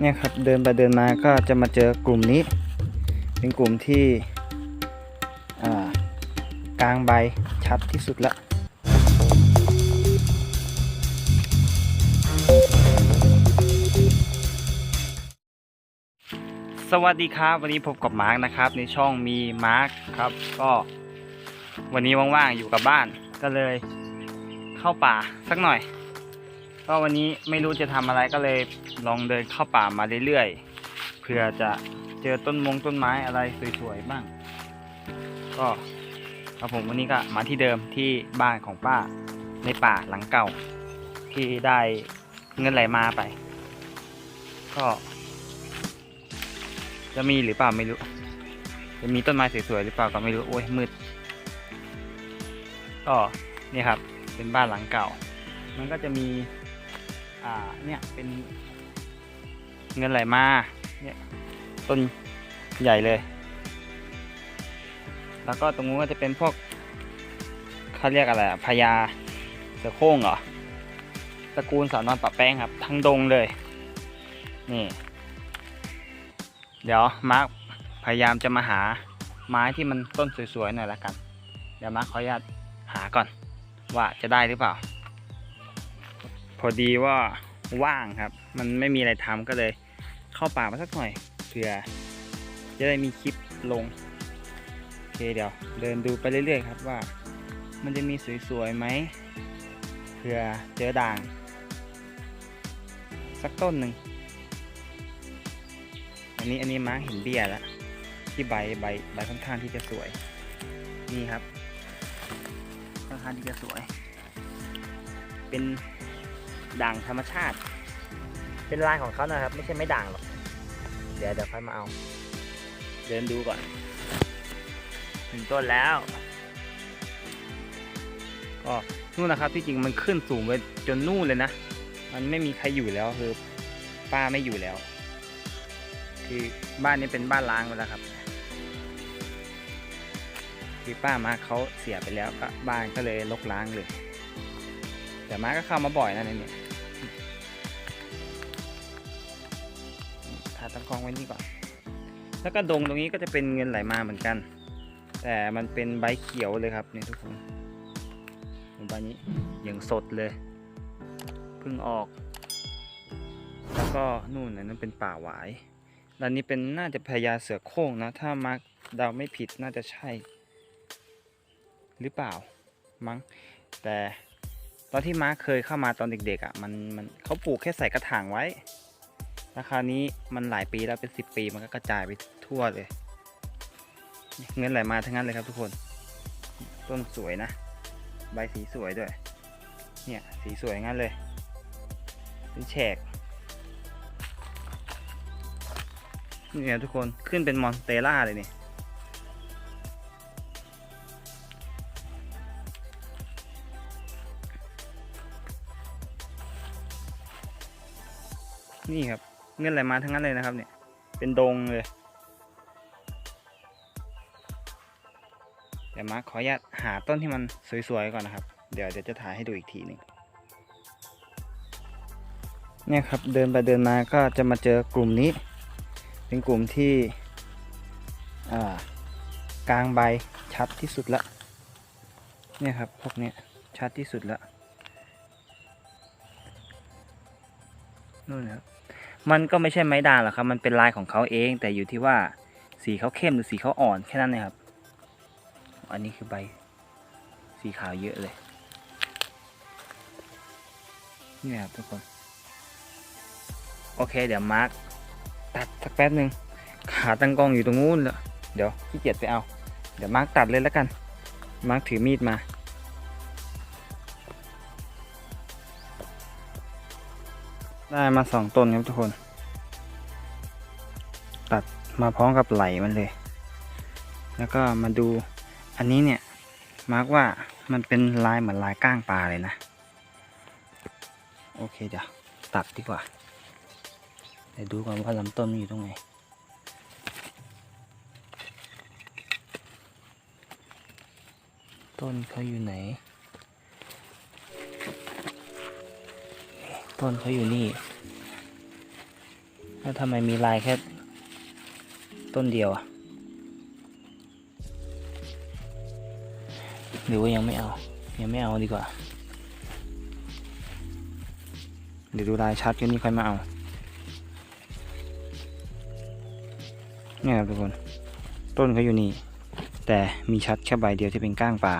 เนี่ยครับเดินไปเดินมาก็จะมาเจอกลุ่มนี้ เป็นกลุ่มที่กลางใบชัดที่สุดละสวัสดีครับ วันนี้พบกับมาร์กนะครับ ในช่องมีมาร์กครับ ก็วันนี้ว่างๆอยู่กับบ้านก็เลยเข้าป่าสักหน่อย ก็วันนี้ไม่รู้จะทำอะไรก็เลยลองเดินเข้าป่ามาเรื่อยๆเพื่อจะเจอต้นมงต้นไม้อะไรสวยๆบ้าง ก็ครับผมวันนี้ก็มาที่เดิมที่บ้านของป้าในป่าหลังเก่า ที่ได้เงินไหลมาไป ก็ จะมีหรือเปล่าไม่รู้ จะมีต้นไม้สวยๆหรือเปล่าก็ไม่รู้โอ้ยมืดก็นี่ครับเป็นบ้านหลังเก่า มันก็จะมี อ่าเนี่ยเป็นเงินไหลมาเนี่ยต้นใหญ่เลย แล้วก็ตรงนู้นก็จะเป็นพวกเขาเรียกอะไรพญาเสือโคร่งเหรอตระกูลสาวนอนปะแป้งครับ ทั้งดงเลย นี่ เดี๋ยวมาร์คพยายามจะมาหาไม้ที่มันต้นสวยๆหน่อยละกัน เดี๋ยวมาร์คขออนุญาตหาก่อน ว่าจะได้หรือเปล่า พอดีว่าว่างครับ มันไม่มีอะไรทำก็เลยเข้าป่ามาสักหน่อยเผื่อจะได้มีคลิปลงโอเคเดี๋ยว เดินดูไปเรื่อยๆครับว่า มันจะมีสวยๆไหมเผื่อเจอด่าง สักต้นหนึ่งอันนี้อันนี้มาเห็นเบี้ยแล้วที่ใบใบใบค่อนข้างที่จะสวย นี่ครับค่อนข้างที่จะสวย เป็น ด่างธรรมชาติ เป็นลายของเขานะครับ ไม่ใช่ไม่ด่างหรอก เดี๋ยวเดี๋ยวค่อยมาเอา เดินดูก่อนถึงต้นแล้วก็นู่นนะครับที่จริงมันขึ้นสูงไปจนนู่นเลยนะ มันไม่มีใครอยู่แล้วคือป้าไม่อยู่แล้ว คือบ้านนี้เป็นบ้านล้างไปแล้วครับ คือป้ามาเขาเสียไปแล้วก็บ้านก็เลยลกล้างเลย แต่มาก็เข้ามาบ่อยนะในเนี่ย ตั้งกล้องไว้นี่ก่อน แล้วก็ดงตรงนี้ก็จะเป็นเงินไหลมาเหมือนกัน แต่มันเป็นใบเขียวเลยครับนี่ทุกคนใบนี้ยังสดเลยเพิ่งออก แล้วก็นู่นนะนั่นเป็นป่าหวายด้านนี้เป็นน่าจะพญาเสือโคร่งนะ ถ้ามาร์คเดาไม่ผิดน่าจะใช่ หรือเปล่ามั้ง แต่ตอนที่มาร์คเคยเข้ามาตอนเด็กๆอะ่ะมันมันเขาปลูกแค่ใส่กระถางไว้ ราคานี้มันหลายปีแล้วเป็นสิบปีมันก็กระจายไปทั่วเลย เงินไหลมาทั้งนั้นเลยครับทุกคน ต้นสวยนะ ใบสีสวยด้วย เนี่ยสีสวยงั้นเลย เป็นแฉกเนี่ยทุกคนขึ้นเป็นมอนสเตล่าเลยนี่นี่ครับ เงินไหลมาทั้งนั้นเลยนะครับ เนี่ย เป็นดงเลยเดี๋ยวมาขออนุญาตหาต้นที่มันสวยๆก่อนนะครับ เดี๋ยวเดี๋ยวจะถ่ายให้ดูอีกทีหนึ่งเนี่ยครับเดินไปเดินมาก็จะมาเจอกลุ่มนี้ เป็นกลุ่มที่อ่ากลางใบชัดที่สุดละเนี่ยครับพวกเนี้ยชัดที่สุดละนู่นนะครับ มันก็ไม่ใช่ไม้ด่างหรอกครับ มันเป็นลายของเขาเอง แต่อยู่ที่ว่าสีเขาเข้มหรือสีเขาอ่อนแค่นั้นนะครับ อันนี้คือใบสีขาวเยอะเลย นี่นะครับทุกคน โอเค เดี๋ยวมาร์คตัดสักแป๊บหนึ่งขาตั้งกล้องอยู่ตรงนู้นแล้วเดี๋ยวขี้เกียจไปเอา เดี๋ยวมาร์คตัดเลยแล้วกัน มาร์คถือมีดมา ได้มาสองต้นครับทุกคน ตัดมาพร้อมกับไหลมันเลย แล้วก็มาดูอันนี้เนี่ย มาร์กว่ามันเป็นลายเหมือนลายก้างปลาเลยนะ โอเคเดี๋ยวตัดดีกว่าเดี๋ยวดูก่อนว่าลำต้นมันอยู่ตรงไหนต้นเขาอยู่ไหน ต้นเขาอยู่นี่ แล้วทำไมมีลายแค่ต้นเดียวอะหรือว่ายังไม่เอา ยังไม่เอาดีกว่า เดี๋ยวดูลายชัดกันนี่ค่อยมาเอา เนี่ยครับทุกคน ต้นเขาอยู่นี่ แต่มีชัดแค่ใบเดียวที่เป็นก้างปลา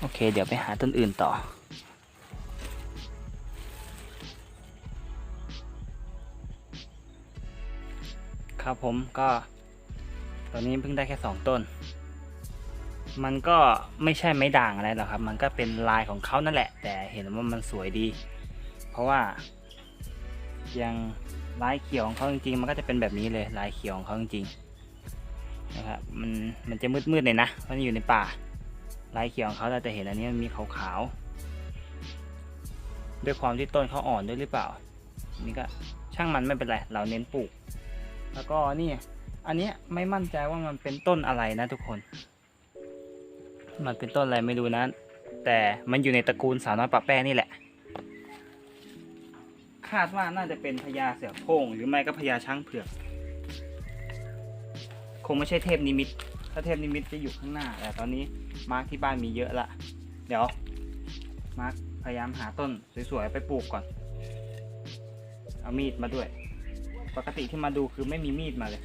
โอเค เดี๋ยวไปหาต้นอื่นต่อ ครับผมก็ ตอนนี้เพิ่งได้แค่สองต้น มันก็ไม่ใช่ไม้ด่างอะไรหรอกครับ มันก็เป็นลายของเขานั่นแหละ แต่เห็นว่ามันสวยดี เพราะว่ายังลายเขียวของเขาจริงๆ มันก็จะเป็นแบบนี้เลยลายเขียวของเขาจริงๆนะครับมันมันจะมืดๆเลยนะมันอยู่ในป่า ลายเขียวของเขาเราจะเห็นอันนี้มันมีขาวๆด้วยความที่ต้นเขาอ่อนด้วยหรือเปล่า นี่ก็ช่างมันไม่เป็นไรเราเน้นปลูก แล้วก็นี่อันนี้ไม่มั่นใจว่ามันเป็นต้นอะไรนะทุกคน มันเป็นต้นอะไรไม่รู้นะ แต่มันอยู่ในตระกูลสาวน้อยปะแป้นี่แหละ คาดว่าน่าจะเป็นพญาเสือโคร่งหรือไม่ก็พญาช้างเผือก คงไม่ใช่เทพนิมิต ถ้าเทพนิมิตจะอยู่ข้างหน้า แต่ตอนนี้มาร์คที่บ้านมีเยอะละ เดี๋ยวมาร์คพยายามหาต้นสวยๆไปปลูกก่อน เอามีดมาด้วย ปกติที่มาดูคือไม่มีมีดมาเลย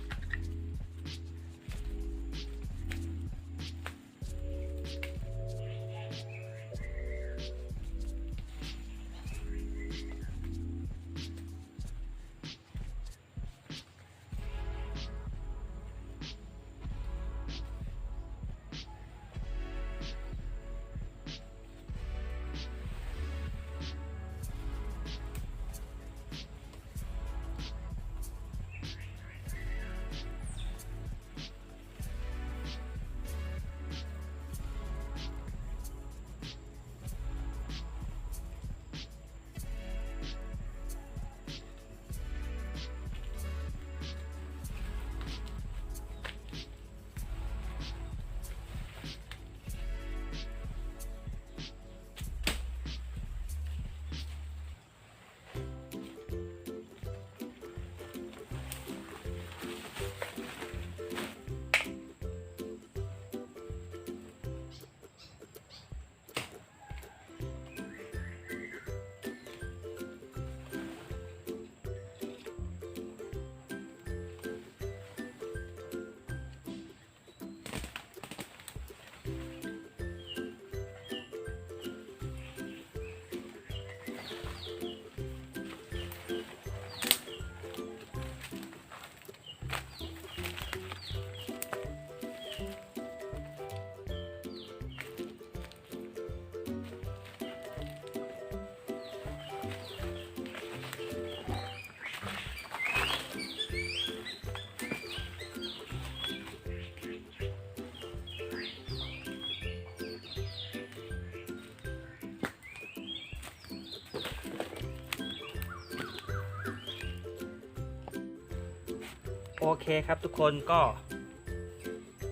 โอเคครับทุกคนก็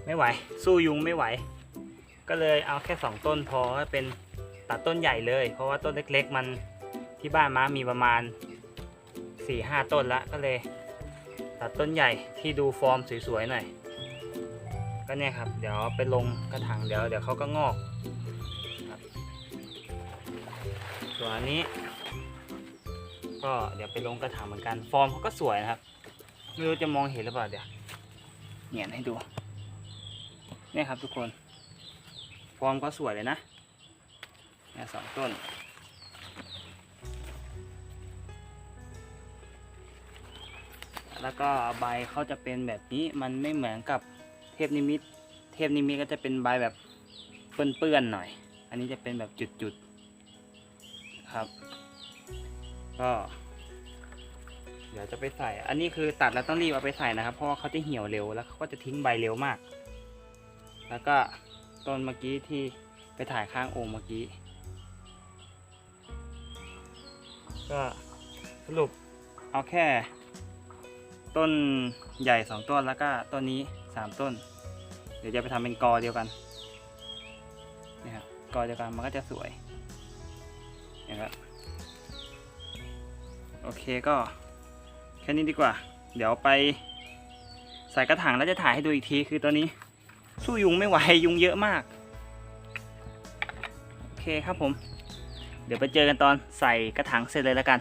ไม่ไหว สู้ยุงไม่ไหว ก็เลยเอาแค่สองต้นพอเป็นตัดต้นใหญ่เลย เพราะว่าต้นเล็ก ๆ มันที่บ้านม้ามีประมาณ4ี่ห้าต้นละก็เลย ตัดต้นใหญ่ที่ดูฟอร์มสวย ๆ หน่อย ก็เนี่ยครับ เดี๋ยวไปลงกระถางเดี๋ยวเดี๋ยวเขาก็งอกครับส่วนนี้ ก็เดี๋ยวไปลงกระถางเหมือนกัน ฟอร์มเขาก็สวยนะครับ ไม่รู้จะมองเห็นหรือเปล่าเดี๋ยวเหนียนให้ดูเนี่ยครับทุกคน ฟอร์มก็สวยเลยนะเนี่ยสองต้น แล้วก็ใบเขาจะเป็นแบบนี้มันไม่เหมือนกับเทพนิมิต เทพนิมิตก็จะเป็นใบแบบเปื้อนๆหน่อย อันนี้จะเป็นแบบจุดๆครับ ก็ เดี๋ยวจะไปใส่ อันนี้คือตัดแล้วต้องรีบเอาไปใส่นะครับ เพราะว่าเขาจะเหี่ยวเร็วแล้วเขาก็จะทิ้งใบเร็วมาก แล้วก็ต้นเมื่อกี้ที่ไปถ่ายข้างโอ่งเมื่อกี้ ก็สรุปเอาแค่ ต้นใหญ่สองต้นแล้วก็ต้นนี้สามต้น เดี๋ยวจะไปทำเป็นกอเดียวกันนะครับกอเดียวกันมันก็จะสวยนะครับโอเคก็ แค่นี้ดีกว่า เดี๋ยวไป ใส่กระถางแล้วจะถ่ายให้ดูอีกทีคือตอนนี้ สู้ยุงไม่ไหวยุงเยอะมาก โอเคครับผม เดี๋ยวไปเจอกันตอนใส่กระถางเสร็จเลยแล้วกัน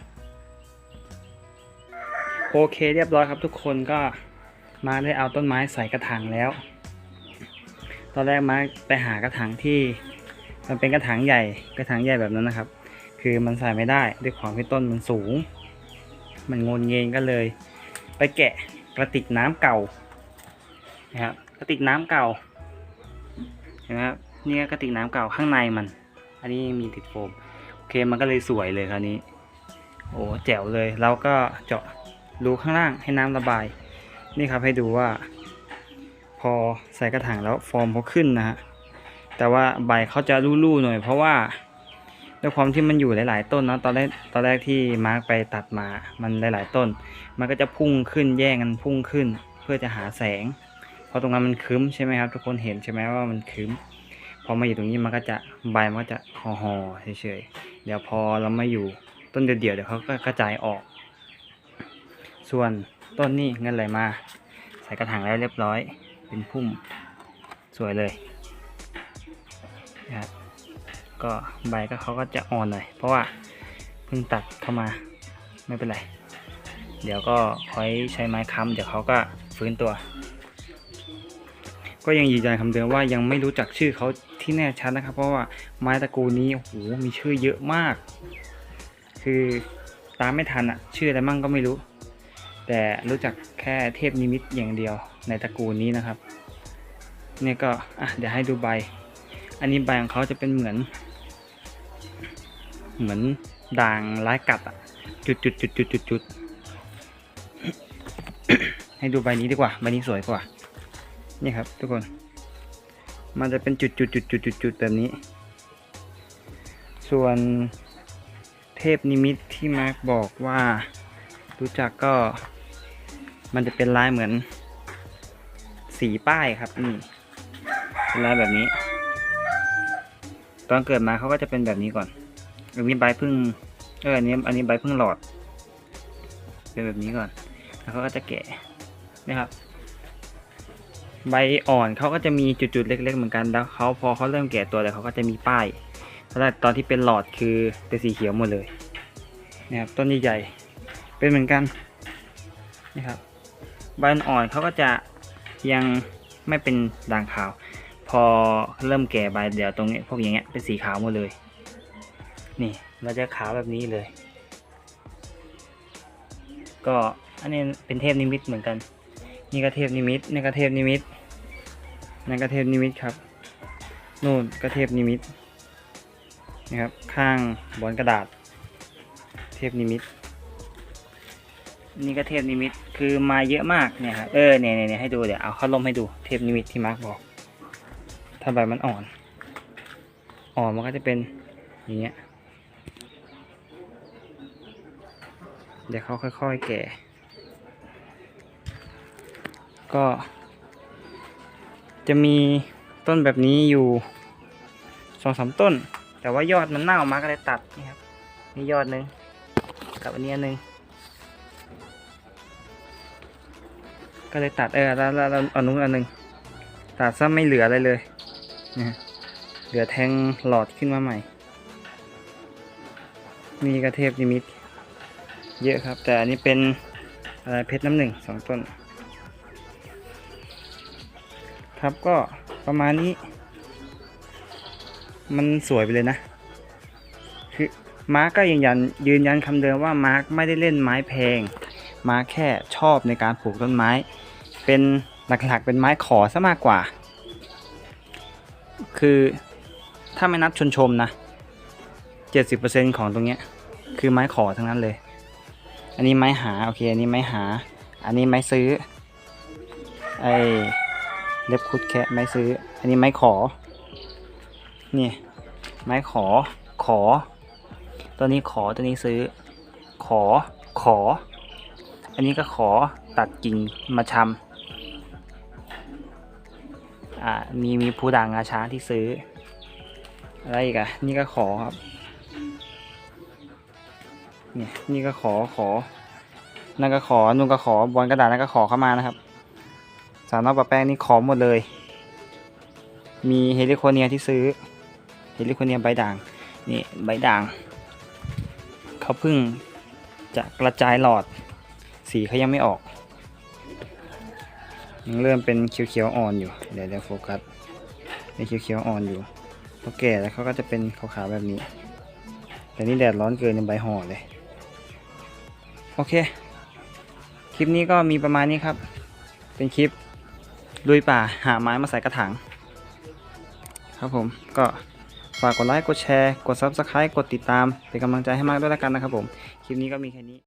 โอเคเรียบร้อยครับทุกคนก็มาได้เอาต้นไม้ใส่กระถางแล้ว ตอนแรกมาไปหากระถางที่มันเป็นกระถางใหญ่กระถางใหญ่แบบนั้นนะครับ คือมันใส่ไม่ได้ด้วยความที่ต้นมันสูง มันงนเงงก็เลย ไปแกะกระติกน้ำเก่านะครับกระติกน้ำเก่าเห็นไหมครับนี่กระติกน้ำเก่าข้างในมัน อันนี้มีติดโฟมโอเคมันก็เลยสวยเลยคราวนี้ โอ้แจ๋วเลยแล้วก็เจาะรูข้างล่างให้น้ำระบาย นี่ครับให้ดูว่า พอใส่กระถางแล้วฟอร์มเขาขึ้นนะฮะแต่ว่าใบเขาจะรู่ๆหน่อยเพราะว่า ด้วยความที่มันอยู่หลาย ๆ ต้นเนอะตอนแรกตอนแรกที่มาร์กไปตัดมา มันหลาย ๆ ต้น มันก็จะพุ่งขึ้นแย่งกันพุ่งขึ้น เพื่อจะหาแสง เพราะตรงนั้นมันคึ้มใช่ไหมครับ ทุกคนเห็นใช่ไหมว่ามันคึ้มพอมาอยู่ตรงนี้มันก็จะใบมันก็จะห่อๆเฉยๆเดี๋ยวพอเรามาอยู่ต้นเดียวๆเดี๋ยวเขาก็กระจายออก ส่วนต้นนี้เงินไหลมา ใส่กระถางแล้วเรียบร้อย เป็นพุ่มสวยเลยนะครับ ก็ใบก็เขาก็จะอ่อนหน่อย เพราะว่าเพิ่งตัดเข้ามาไม่เป็นไร เดี๋ยวก็คอยใช้ไม้ค้ำเดี๋ยวเขาก็ฟื้นตัว ก็ยังยืนยันคำเดิมว่ายังไม่รู้จักชื่อเขาที่แน่ชัดนะครับ เพราะว่าไม้ตระกูลนี้โอ้โหมีชื่อเยอะมาก คือตามไม่ทันอะชื่ออะไรมั่งก็ไม่รู้ แต่รู้จักแค่เทพนิมิตอย่างเดียวในตระกูลนี้นะครับเนี่ยก็อะเดี๋ยวให้ดูใบ อันนี้ใบของเขาจะเป็นเหมือน เหมือนด่างร้ายกัดอะจุดจุดจุดจุดจุดจุดให้ดูใบนี้ดีกว่าใบนี้สวยกว่า นี่ครับ ทุกคน มันจะเป็นจุดจุดจุดจุดจุดจุดแบบนี้ ส่วนเทพนิมิตที่มาร์กบอกว่า รู้จักก็ มันจะเป็นลายเหมือน สีป้ายครับนี่เป็นลายแบบนี้ ตอนเกิดมาเขาก็จะเป็นแบบนี้ก่อน อันนี้ใบพึ่งเอออันนี้อันนี้ใบพึ่งหลอด เป็นแบบนี้ก่อน แล้วเขาก็จะแกะนี่ครับ ใบอ่อนเขาก็จะมีจุดๆเล็ก ๆ เหมือนกันแล้วเขาพอเขาเริ่มแก่ตัวแล้วเขาก็จะมีป้ายแรกตอนที่เป็นหลอดคือเป็นสีเขียวหมดเลยนะครับต้นใหญ่ๆเป็นเหมือนกันนะครับใบอ่อนเขาก็จะยังไม่เป็นด่างขาว พอเริ่มแก่ใบเดี๋ยวตรงนี้พวกอย่างเงี้ยเป็นสีขาวหมดเลย นี่เราจะขาวแบบนี้เลย ก็อันนี้เป็นเทพนิมิตเหมือนกัน นี่ก็เทพนิมิตนี่ก็เทพนิมิตนั่นก็เทพนิมิตครับนู่นก็เทพนิมิตนะครับข้างบนกระดาษ เทพนิมิต นี่ก็เทพนิมิตคือมาเยอะมากเนี่ยครับเออเนี่ยเนี่ยให้ดูเดี๋ยวเอาเข้าลมให้ดูเทพนิมิตที่มาร์กบอกถ้าใบมันอ่อน อ่อนมันก็จะเป็นอย่างเงี้ย เดี๋ยวเขาค่อย ๆ แก่ ก็ จะมีต้นแบบนี้อยู่สองสามต้น แต่ว่ายอดมันเน่ามาก็เลยตัดนี่ครับนี่ยอดหนึ่งกับอันนี้อันหนึ่งก็เลยตัดเออแล้วแล้วเอานุ้นอันหนึ่งตัดซะไม่เหลืออะไรเลยนะฮะเหลือแทงหลอดขึ้นมาใหม่ มีกระเทพนิมิต เยอะครับ แต่อันนี้เป็นอะไรเพชรน้ำหนึ่งสองต้น ครับก็ประมาณนี้ มันสวยไปเลยนะ คือมาร์กก็ยืนยันยืนยันคำเดิมว่ามาร์กไม่ได้เล่นไม้แพง มาร์กแค่ชอบในการปลูกต้นไม้ เป็นหลักๆเป็นไม้ขอซะมากกว่า คือถ้าไม่นับชนชมนะ 70%ของตรงเนี้ยคือไม้ขอทั้งนั้นเลย อันนี้ไม้หา โอเค อันนี้ไม้หา อันนี้ไม้ซื้อ ไอเล็บคุดแคะไม้ซื้อ อันนี้ไม้ขอ นี่ ไม้ขอ ขอ ตัวนี้ขอ ตัวนี้ซื้อ ขอ ขอ อันนี้ก็ขอ ตัดกิ่งมาชำอ่า มีมีผู้ด่างงาช้างที่ซื้อ อะไรอีกอะนี่ก็ขอครับ นี่นี่ก็ขอขอ นั่นก็ขอนุ่นก็ขอบอลกระดาษนั่นก็ขอเข้ามานะครับ สาวนอกปะแป้งนี่ขอหมดเลย มีเฮลิโคเนียที่ซื้อ เฮลิโคเนียใบด่าง นี่ใบด่าง เขาเพิ่งจะกระจายหลอด สีเขายังไม่ออกยังเริ่มเป็นเขียวๆอ่อนอยู่ เดี๋ยวเดี๋ยวโฟกัส เป็นเขียวๆอ่อนอยู่พอแก่แล้วเขาก็จะเป็นขาวๆแบบนี้ แต่นี่แดดร้อนเกินจนใบห่อเลย โอเค คลิปนี้ก็มีประมาณนี้ครับ เป็นคลิปลุยป่าหาไม้มาใส่กระถางครับผมก็ฝากกดไลค์ กดแชร์ กด Subscribe กดติดตาม เป็นกำลังใจให้มากด้วยแล้วกันนะครับผม คลิปนี้ก็มีแค่นี้